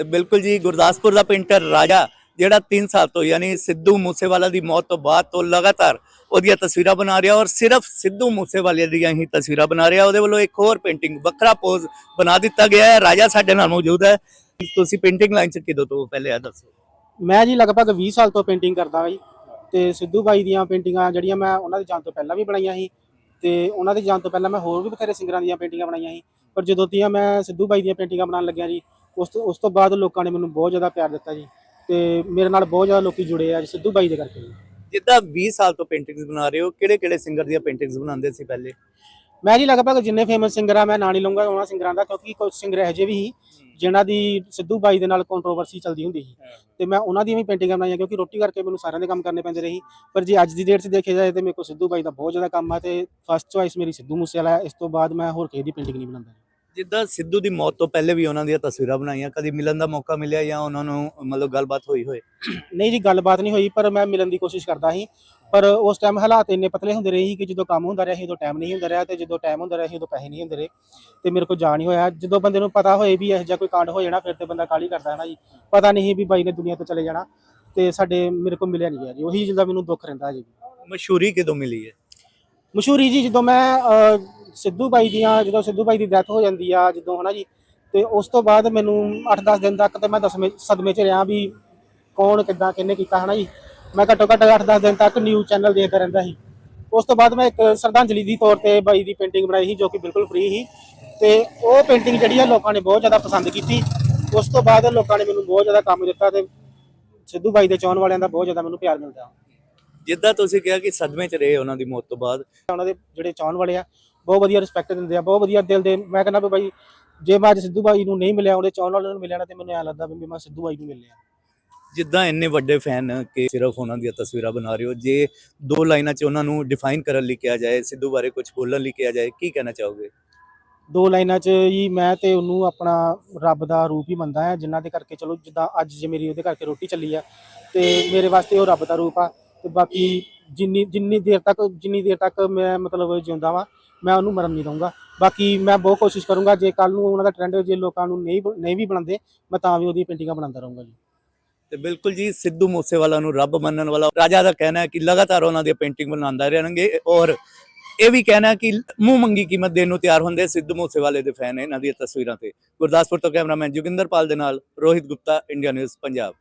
ਤੇ ਬਿਲਕੁਲ ਜੀ, ਗੁਰਦਾਸਪੁਰ ਦਾ ਪੇਂਟਰ ਰਾਜਾ, ਜਿਹੜਾ 3 ਸਾਲ ਤੋਂ ਯਾਨੀ ਸਿੱਧੂ ਮੂਸੇਵਾਲਾ ਦੀ ਮੌਤ ਤੋਂ ਬਾਅਦ ਤੋਂ ਲਗਾਤਾਰ ਉਹਦੀਆਂ ਤਸਵੀਰਾਂ ਬਣਾ ਰਿਹਾ ਔਰ ਸਿਰਫ ਸਿੱਧੂ ਮੂਸੇਵਾਲੇ ਦੀਆਂ ਹੀ ਤਸਵੀਰਾਂ ਬਣਾ ਰਿਹਾ। ਉਹਦੇ ਵੱਲੋਂ ਇੱਕ ਹੋਰ ਪੇਂਟਿੰਗ ਵੱਖਰਾ ਪੋਜ਼ ਬਣਾ ਦਿੱਤਾ ਗਿਆ ਹੈ। ਰਾਜਾ ਸਾਡੇ ਨਾਲ ਮੌਜੂਦ ਹੈ। ਤੁਸੀਂ ਪੇਂਟਿੰਗ ਲਾਈਨ ਚ ਕਿਦੋਂ ਤੋਂ ਪਹਿਲੇ ਆ ਦੱਸੋ? ਮੈਂ ਜੀ ਲਗਭਗ 20 ਸਾਲ ਤੋਂ ਪੇਂਟਿੰਗ ਕਰਦਾ ਹਾਂ ਜੀ ਤੇ ਸਿੱਧੂ ਬਾਈ ਦੀਆਂ ਪੇਂਟਿੰਗਾਂ ਜਿਹੜੀਆਂ ਮੈਂ ਉਹਨਾਂ ਦੇ ਜਾਣ ਤੋਂ ਪਹਿਲਾਂ ਵੀ ਬਣਾਈਆਂ ਸੀ ਤੇ ਉਹਨਾਂ ਦੇ ਜਾਣ ਤੋਂ ਪਹਿਲਾਂ ਮੈਂ ਹੋਰ ਵੀ ਬਥੇਰੇ ਸਿੰਗਰਾਂ ਦੀਆਂ ਪੇਂਟਿੰਗਾਂ ਬਣਾਈਆਂ ਸੀ। ਪਰ ਜਦੋਂ ਦੀਆਂ ਮੈਂ ਸਿੱਧੂ ਬਾਈ ਦੀਆਂ ਪੇਂਟਿੰਗਾਂ ਬਣਾਉਣ ਲੱਗਿਆ ਜੀ ਉਸ ਤੋਂ ਉਸ ਤੋਂ ਬਾਅਦ ਲੋਕਾਂ ਨੇ ਮੈਨੂੰ ਬਹੁਤ ਜ਼ਿਆਦਾ ਪਿਆਰ ਦਿੱਤਾ ਜੀ ਤੇ ਮੇਰੇ ਨਾਲ ਬਹੁਤ ਜ਼ਿਆਦਾ ਲੋਕੀ ਜੁੜੇ ਆ ਜੀ ਸਿੱਧੂ ਬਾਈ ਦੇ ਕਰਕੇ ਜੀ। ਜਿੱਦਾਂ 20 ਸਾਲ ਤੋਂ ਪੇਂਟਿੰਗਸ ਬਣਾ ਰਹੇ ਹੋ ਕਿਹੜੇ ਕਿਹੜੇ ਸਿੰਗਰ ਦੀਆਂ ਪੇਂਟਿੰਗਸ ਬਣਾਉਂਦੇ ਸੀ ਪਹਿਲੇ? ਮੈਂ ਜੀ ਲਗਭਗ ਜਿੰਨੇ ਫੇਮਸ ਸਿੰਗਰ ਆ ਮੈਂ ਨਾਂ ਨਹੀਂ ਲਵਾਂਗਾ ਉਹਨਾਂ ਸਿੰਗਰਾਂ ਦਾ ਕਿਉਂਕਿ ਕੁਝ ਸਿੰਗਰ ਇਹੋ ਜਿਹੇ ਵੀ ਸੀ ਜਿਨ੍ਹਾਂ ਦੀ ਸਿੱਧੂ ਬਾਈ ਦੇ ਨਾਲ ਕੰਟਰੋਵਰਸੀ ਚੱਲਦੀ ਹੁੰਦੀ ਸੀ। ਤੇ ਮੈਂ ਉਹਨਾਂ ਦੀਆਂ ਵੀ ਪੇਂਟਿੰਗਾਂ ਬਣਾਈਆਂ ਕਿਉਂਕਿ ਰੋਟੀ ਕਰਕੇ ਮੈਨੂੰ ਸਾਰਿਆਂ ਦੇ ਕੰਮ ਕਰਨੇ ਪੈਂਦੇ ਰਹੀ ਪਰ ਜੇ ਅੱਜ ਦੀ ਡੇਟ 'ਚ ਦੇਖਿਆ ਜਾਏ ਤੇ ਮੇਰੇ ਕੋਲ ਸਿੱਧੂ ਬਾਈ ਦਾ ਬਹੁਤ ਜ਼ਿਆਦਾ ਕੰਮ ਆ ਤੇ ਫਸਟ ਚੁਆਇਸ ਮੇਰੀ ਸਿੱਧੂ ਮੂਸੇਵਾਲਾ ਹੈ ਇਸ ਤੋਂ ਬਾਅਦ ਮੈਂ ਹੋਰ ਕਿਸੇ ਦੀ ਪੇਂਟਿੰਗ ਨਹੀਂ ਬਣਾਉਂਦਾ। ਜਿੱਦਾਂ ਸਿੱਧੂ ਦੀ ਮੌਤ ਤੋਂ ਪਹਿਲੇ ਵੀ ਉਹਨਾਂ ਦੀਆਂ ਤਸਵੀਰਾਂ ਬਣਾਈਆਂ ਕਦੀ ਮਿਲਣ ਦਾ ਮੌਕਾ ਮਿਲਿਆ ਜਾਂ ਉਹਨਾਂ ਨੂੰ ਮਤਲਬ ਗੱਲਬਾਤ ਹੋਈ ਹੋਏ? ਨਹੀਂ ਜੀ ਗੱਲਬਾਤ ਨਹੀਂ ਹੋਈ ਪਰ ਮੈਂ ਮਿਲਣ ਦੀ ਕੋਸ਼ਿਸ਼ ਕਰਦਾ ਸੀ। ਪਰ ਉਸ ਟਾਈਮ ਹਾਲਾਤ ਇੰਨੇ ਪਤਲੇ ਹੁੰਦੇ ਰਹੇ ਸੀ ਕਿ ਜਦੋਂ ਕੰਮ ਹੁੰਦਾ ਰਿਹਾ ਸੀ ਉਦੋਂ ਟਾਈਮ ਨਹੀਂ ਹੁੰਦਾ ਰਿਹਾ ਤੇ ਜਦੋਂ ਟਾਈਮ ਹੁੰਦਾ ਰਿਹਾ ਸੀ ਉਦੋਂ ਪੈਸੇ ਨਹੀਂ ਹੁੰਦੇ ਰਹੇ। ਤੇ ਮੇਰੇ ਕੋਲ ਜਾ ਨਹੀਂ ਹੋਇਆ। ਜਦੋਂ ਬੰਦੇ ਨੂੰ ਪਤਾ ਹੋਏ ਵੀ ਇਹੋ ਜਿਹਾ ਕੋਈ ਕਾਂਡ ਹੋ ਜਾਣਾ ਫਿਰ ਤੇ ਬੰਦਾ ਕਾਲੀ ਕਰਦਾ ਹੈ ਨਾ ਜੀ। ਪਤਾ ਨਹੀਂ ਵੀ ਬਾਈ ਨੇ ਦੁਨੀਆ ਤੋਂ ਚਲੇ ਜਾਣਾ ਤੇ ਸਾਡੇ ਮੇਰੇ ਕੋਲ ਮਿਲਿਆ ਨਹੀਂ ਗਿਆ ਜੀ। ਉਹੀ ਜਿਹਦਾ ਮੈਨੂੰ ਦੁੱਖ ਰਹਿੰਦਾ ਜੀ। ਮਸ਼ਹੂਰੀ ਕਿਦੋਂ ਮਿਲੀ ਹੈ? ਮਸ਼ਹੂਰੀ ਜੀ ਜਦੋਂ ਮੈਂ ਸਿੱਧੂ ਬਾਈ ਦੀਆਂ ਜਦੋਂ ਸਿੱਧੂ ਬਾਈ ਦੀ ਡੈਥ ਹੋ ਜਾਂਦੀ ਆ ਜਦੋਂ ਹਨਾ ਜੀ ਤੇ ਉਸ ਤੋਂ ਬਾਅਦ ਮੈਨੂੰ 8-10 ਦਿਨ ਤੱਕ ਤੇ ਮੈਂ ਦਸਵੇਂ ਸਦਮੇ 'ਚ ਰਿਹਾ ਵੀ ਕੌਣ ਕਿੱਦਾਂ ਕਿਹਨੇ ਕੀਤਾ ਹਨਾ ਜੀ। ਮੈਂ ਘੱਟੋ ਘੱਟ 8-10 ਦਿਨ ਤੱਕ ਨਿਊਜ਼ ਚੈਨਲ ਦੇਖਦਾ ਰਹਿੰਦਾ ਸੀ। ਉਸ ਤੋਂ ਬਾਅਦ ਮੈਂ ਇੱਕ ਸ਼ਰਧਾਂਜਲੀ ਦੀ ਤੌਰ ਤੇ ਬਾਈ ਦੀ ਪੇਂਟਿੰਗ ਬਣਾਈ ਸੀ ਜੋ ਕਿ ਬਿਲਕੁਲ ਫ੍ਰੀ ਸੀ। ਤੇ ਉਹ ਪੇਂਟਿੰਗ ਜਿਹੜੀ ਆ ਲੋਕਾਂ ਨੇ ਬਹੁਤ ਜ਼ਿਆਦਾ ਪਸੰਦ ਕੀਤੀ। ਉਸ ਤੋਂ ਬਾਅਦ ਲੋਕਾਂ ਨੇ ਮੈਨੂੰ ਬਹੁਤ ਜ਼ਿਆਦਾ ਕੰਮ ਦਿੱਤਾ ਤੇ ਸਿੱਧੂ ਬਾਈ ਦੇ ਚਾਹਣ ਵਾਲਿਆਂ ਦਾ ਬਹੁਤ ਜ਼ਿਆਦਾ ਮੈਨੂੰ ਪਿਆਰ ਮਿਲਦਾ। ਜਿੱਦਾਂ ਤੁਸੀਂ ਕਿਹਾ ਕਿ ਸਦਮੇ 'ਚ ਰਹੇ ਉਹਨਾਂ ਦੀ ਮੌਤ ਤੋਂ ਬਾਅਦ। ਉਹਨਾਂ ਦੇ ਜਿਹੜੇ ਚਾਹਣ ਵਾਲੇ ਆ ਬਹੁਤ ਵਧੀਆ ਰਿਸਪੈਕਟ ਦਿੰਦੇ ਆ ਬਹੁਤ ਵਧੀਆ ਦਿਲ ਦੇ ਮੈਂ ਕਹਿੰਦਾ ਵੀ ਬਾਈ ਜੇ ਮੈਂ ਅੱਜ ਸਿੱਧੂ ਬਾਈ ਨੂੰ ਨਹੀਂ ਮਿਲਿਆ ਉਹਦੇ ਚਾਹਣ ਵਾਲਿਆਂ ਨੂੰ ਮਿਲਿਆ ਨਾ ਤੇ ਮੈਨੂੰ ਐਂ ਲੱਗਦਾ ਵੀ ਮੈਂ ਸਿੱਧੂ ਬਾਈ ਨੂੰ ਮਿਲਿਆ। ਜਿੱਦਾਂ ਇੰਨੇ ਵੱਡੇ ਫੈਨ ਕਿ ਸਿਰਫ ਉਹਨਾਂ ਦੀਆਂ ਤਸਵੀਰਾਂ ਬਣਾ ਰਹੇ ਹੋ ਜੇ ਦੋ ਲਾਈਨਾਂ 'ਚ ਉਹਨਾਂ ਨੂੰ ਡਿਫਾਈਨ ਕਰਨ ਲਈ ਕਿਹਾ ਜਾਏ ਸਿੱਧੂ ਬਾਰੇ ਕੁਝ ਬੋਲਣ ਲਈ ਕਿਹਾ ਜਾਏ ਕੀ ਕਹਿਣਾ ਚਾਹੋਗੇ? ਦੋ ਲਾਈਨਾਂ 'ਚ ਜੀ ਮੈਂ ਤੇ ਉਹਨੂੰ ਆਪਣਾ ਰੱਬ ਦਾ ਰੂਪ ਹੀ ਮੰਨਦਾ ਹਾਂ ਜਿਨ੍ਹਾਂ ਦੇ ਕਰਕੇ ਚਲੋ ਜਿੱਦਾਂ ਅੱਜ ਜੇ ਮੇਰੀ ਉਹਦੇ ਕਰਕੇ ਰੋਟੀ ਚੱਲੀ ਆ ਤੇ ਮੇਰੇ ਵਾਸਤੇ ਉਹ ਰੱਬ ਦਾ ਰੂਪ ਆ ਤੇ ਬਾਕੀ ਜਿੰਨੀ ਜਿੰਨੀ ਦੇਰ ਤੱਕ ਜਿੰਨੀ ਦੇਰ ਤੱਕ ਮੈਂ ਮਤਲਬ ਜਿਉਂਦਾ ਵਾਂ, ਮੈਂ ਉਹਨੂੰ ਮਰਨ ਨਹੀਂ ਦਊਂਗਾ। ਬਾਕੀ ਮੈਂ ਬਹੁਤ ਕੋਸ਼ਿਸ਼ ਕਰੂੰਗਾ, ਜੇ ਕੱਲ ਨੂੰ ਉਹਨਾਂ ਦਾ ਟ੍ਰੈਂਡ ਜੇ ਲੋਕਾਂ ਨੂੰ ਨਹੀਂ ਨਹੀਂ ਵੀ ਬਣਾਉਂਦੇ ਮੈਂ ਤਾਂ ਵੀ ਉਹਦੀ ਪੇਂਟਿੰਗਾਂ ਬਣਾਉਂਦਾ ਰਹੂੰਗਾ ਜੀ। ਤੇ ਬਿਲਕੁਲ ਜੀ, ਸਿੱਧੂ ਮੂਸੇਵਾਲਾ ਨੂੰ ਰੱਬ ਮੰਨਣ ਵਾਲਾ ਰਾਜਾ ਦਾ ਕਹਿਣਾ ਹੈ ਕਿ ਲਗਾਤਾਰ ਉਹਨਾਂ ਦੀ ਪੇਂਟਿੰਗ ਬਣਾਉਂਦਾ ਰਹਿਣਗੇ ਔਰ ਇਹ ਵੀ ਕਹਿਣਾ ਕਿ ਮੂੰਹ ਮੰਗੀ ਕੀਮਤ ਦੇਣ ਨੂੰ ਤਿਆਰ ਹੁੰਦੇ ਸਿੱਧੂ ਮੂਸੇਵਾਲੇ ਦੇ ਫੈਨ ਇਹਨਾਂ ਦੀਆਂ ਤਸਵੀਰਾਂ ਤੇ। ਗੁਰਦਾਸਪੁਰ ਤੋਂ ਕੈਮਰਾਮੈਨ ਜੋਗਿੰਦਰਪਾਲ ਦੇ ਨਾਲ ਰੋਹਿਤ ਗੁਪਤਾ, ਇੰਡੀਆ ਨਿਊਜ਼, ਪੰਜਾਬ।